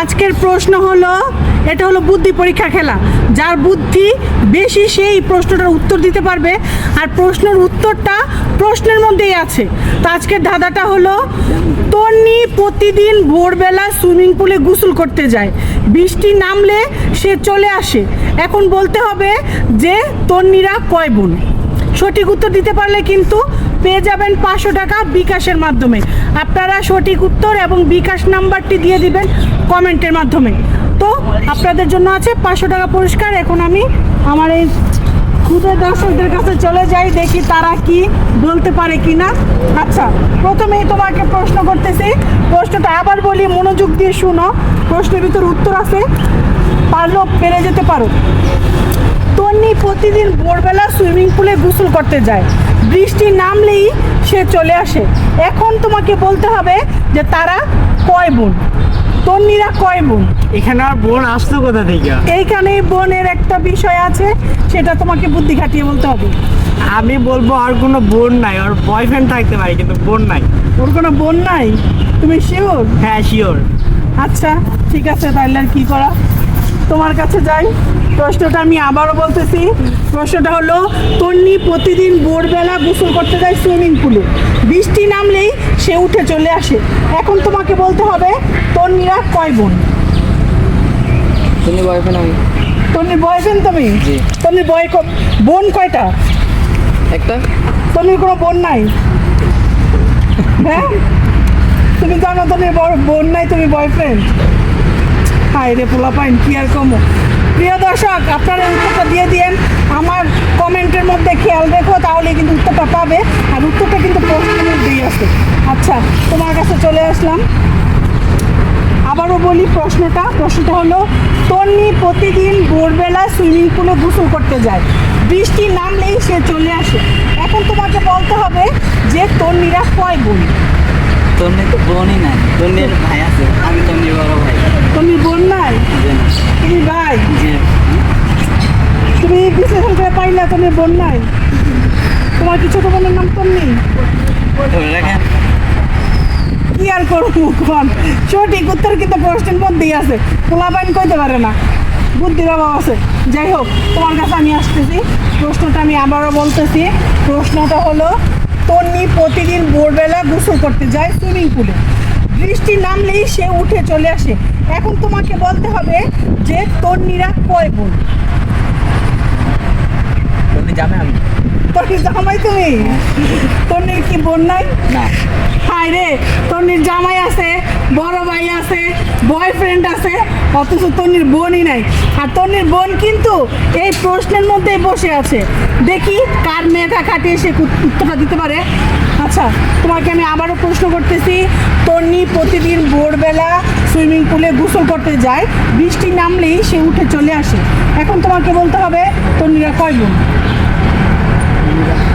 আজকের প্রশ্ন হলো, এটা হলো বুদ্ধি পরীক্ষা খেলা। যার বুদ্ধি বেশি সেই প্রশ্নটার উত্তর দিতে পারবে। আর প্রশ্নের উত্তরটা প্রশ্নের মধ্যেই আছে। তো আজকের ধাঁধাটা হলো, তন্নি প্রতিদিন ভোরবেলা সুইমিং পুলে গোসল করতে যায়। বৃষ্টি নামলে সে চলে আসে। এখন বলতে হবে যে, তন্নিরা কয় বোন? সঠিক উত্তর দিতে পারলে কিন্তু পেয়ে যাবেন পাঁচশো টাকা বিকাশের মাধ্যমে। আপনারা সঠিক উত্তর এবং বিকাশ নাম্বারটি দিয়ে দিবেন কমেন্টের মাধ্যমে। তো আপনাদের জন্য আছে পাঁচশো টাকা পুরস্কার। এখন আমি আমার এই ক্ষুদে দর্শকদের কাছে চলে যাই, দেখি তারা কি বলতে পারে কি না আচ্ছা প্রথমেই তোমাকে প্রশ্ন করতেছি। প্রশ্নটা আবার বলি, মনোযোগ দিয়ে শুনো। প্রশ্নের ভিতর উত্তর আছে পারল পেরে যেতে পারো। তন্নি প্রতিদিন ভোরবেলা সুইমিং পুলে গোসল করতে যায়। বৃষ্টি নামলেই সে চলে আসে। এখন তোমাকে বলতে হবে যে তারা কয় বোন? তন্নিরা কয় বোন? এখানে আর বোন আসতো কোথা থেকে? এইখানে বোনের একটা বিষয় আছে সেটা তোমাকে বুদ্ধি খাটিয়ে বলতে হবে। আমি বলব আর কোনো বোন নাই আর বয়ফ্রেন্ড থাকতে পারে কিন্তু বোন নাই। ওর কোনো বোন নাই? তুমি শিওর হ্যাঁ শিওর আচ্ছা ঠিক আছে তাহলে আর কি করা? তোমার কাছে যাই। প্রশ্নটা আমি আবারও বলতেছি। প্রশ্নটা হলো তন্নি প্রতিদিন ভোরবেলা গোসল করতে যায় সুইমিং পুলে। বৃষ্টি নামলেই সে উঠে চলে আসে। এখন তোমাকে বলতে হবে তন্নিরা কয় বোন? তুমি বয়ফ্রেন্ড আমি। তন্নির বয়ফ্রেন্ড তুমি। তন্নির বয় বোন কয়টা? একটা। তন্নির কোনো বোন নাই? হ্যাঁ? তুমি জানো তন্নির বড় বোন নাই তুমি বয়ফ্রেন্ড হাই রে পোলা পাইন কি আর কমো? প্রিয় দর্শক, আপনারা উত্তরটা দিয়ে দিয়েন। আমার কমেন্টের মধ্যে খেয়াল রেখো তাহলে কিন্তু উত্তরটা পাবে। আর উত্তরটা কিন্তু প্রশ্নের মধ্যেই আছে। আচ্ছা তোমার কাছে চলে আসলাম। আবারও বলি প্রশ্নটা। প্রশ্নটা হলো, তন্নি প্রতিদিন ভোরবেলা সুইমিং পুলে গোসল করতে যায়। বৃষ্টি নামলেই সে চলে আসে। এখন তোমাকে বলতে হবে যে, তন্নিরা কয় বোন? তোর তো বোনই নাই। তোর ভাই আছে। আমি তোর বড় ভাই। তন্নির বোন নাই তুমি ভাই তুমি বিশ্লেষণ করে পাইলে তন্নির বোন নাই তোমার কি ছোট বোনের নাম রাখেন। কি আর করব কোন সঠিক উত্তর কিন্তু প্রশ্নের মধ্যেই আছে। পোলাপাইন কইতে পারে না। বুদ্ধির অভাব আছে। যাই হোক তোমার কাছে আমি আসতেছি। প্রশ্নটা আমি আবারও বলতেছি। প্রশ্নটা হলো তন্নি প্রতিদিন ভোরবেলা গোসল করতে যায় সুইমিং পুলে। বৃষ্টি নামলেই সে উঠে চলে আসে। এখন তোমাকে বলতে হবে যে তন্নিরা কয় বোন? আমি। তন্নির জামাই তুমি? তন্নির কি বোন নাই? না। হায় রে তন্নির জামাই আছে বড় ভাই আছে বয়ফ্রেন্ড আছে অথচ তন্নির বোনই নাই। আর তন্নির বোন কিন্তু এই প্রশ্নের মধ্যেই বসে আছে। দেখি কার মেধা খাটিয়ে সে উত- উত্তরটা দিতে পারে। আচ্ছা তোমাকে আমি আবারও প্রশ্ন করতেছি, তন্নি প্রতিদিন ভোরবেলা সুইমিং পুলে গোসল করতে যায়, বৃষ্টি নামলেই সে উঠে চলে আসে। এখন তোমাকে বলতে হবে, তন্নিরা কয় বোন?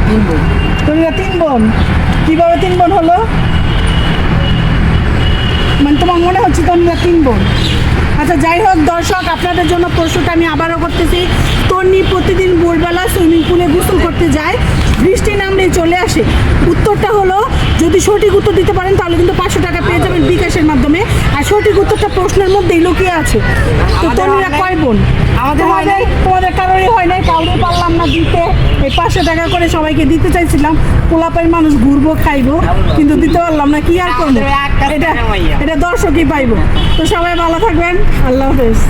তিন বোন তন্নিরা তিন বোন। কীভাবে তিন বোন হলো? মানে তোমার মনে হচ্ছে তন্নিরা তিন বোন? আচ্ছা যাই হোক, দর্শক, আপনাদের জন্য প্রশ্নটা আমি আবারও করতেছি। তন্নি প্রতিদিন ভোরবেলা সুইমিং পুলে গোসল করতে যায় বৃষ্টি নামলেই চলে আসে। উত্তরটা হলো যদি সঠিক উত্তর দিতে পারেন তাহলে কিন্তু পাঁচশো টাকা পেয়ে যাবেন বিকাশের মাধ্যমে। আর সঠিক উত্তরটা প্রশ্নের মধ্যেই লুকিয়ে আছে। তো নাই। কয় বোন? আমাদের হয় তোমাদের কারোরই হয় নাই পারলাম না দিতে। এই পাঁচশো টাকা করে সবাইকে দিতে চাইছিলাম। মানুষ ঘুরবো খাইবো কিন্তু দিতে পারলাম না কি আর করব? এটা এটা দর্শকই পাইবো। তো সবাই ভালো থাকবেন। আল্লাহ হাফেজ।